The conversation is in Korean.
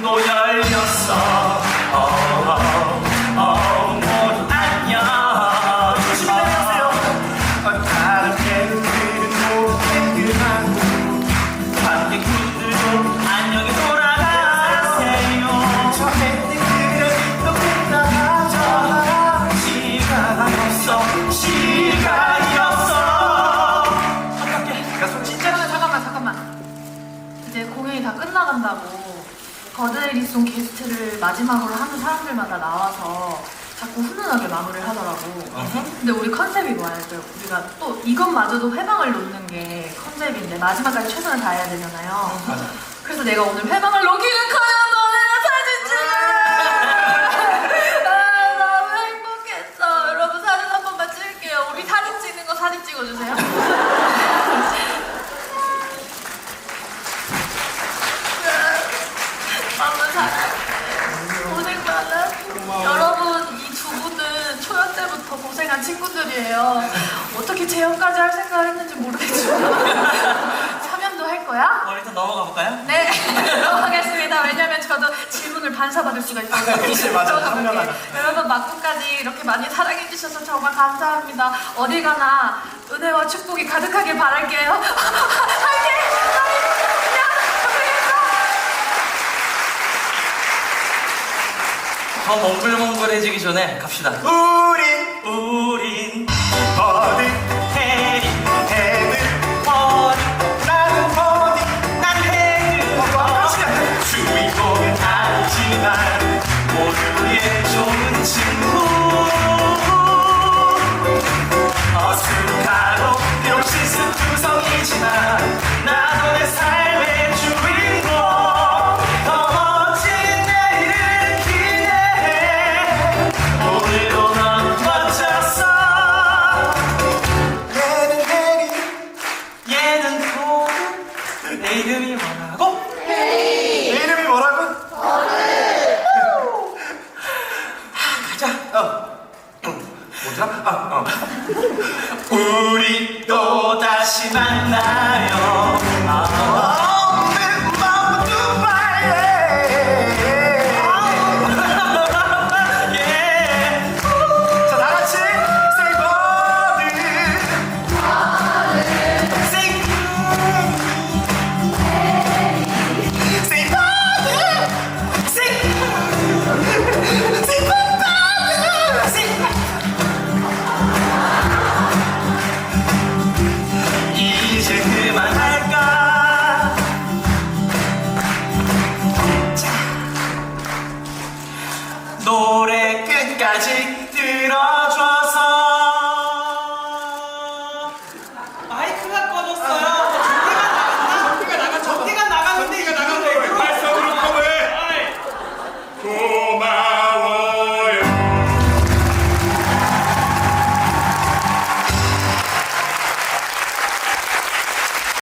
도 열렸어. oh, oh, oh, 모두 안녕. 조심히 다녀오세요. 다른 배우들은 모두 퇴근하고 관객분들도 안녕히 돌아가세요. 저 밴드들은 또 끝나가잖아 시간 없어. 시간이 없어. 어떡해. 야, 손 진짜 잠깐만 잠깐만. 이제 공연이 다 끝나간다고. 버드에리송 게스트를 마지막으로 하는 사람들마다 나와서 자꾸 훈훈하게 마무리를 하더라고. 근데 우리 컨셉이 뭐야? 그 우리가 또 이것마저도 회방을 놓는 게 컨셉인데 마지막까지 최선을 다해야 되잖아요. 맞아. 그래서 내가 오늘 회방을 녹이는 거야 고생한 친구들이에요. 어떻게 재연까지 할 생각을 했는지 모르겠지만 참여도 할 거야? 어, 일단 넘어가 볼까요? 네, 넘어가겠습니다. 왜냐면 저도 질문을 반사받을 수가 있어요. 그치, 맞아. 저도 그렇게. 당연하다. 여러분, 막구까지 이렇게 많이 사랑해주셔서 정말 감사합니다. 어디 가나 은혜와 축복이 가득하길 바랄게요. 화이팅! 더 몽글몽글해지기 전에 갑시다. 우린 우 내 이름이 뭐라고? 내 이름이 뭐라고? 가자. 어. 뭐더라? 아, 어. 우리 또 다시 만나 끝까지 들어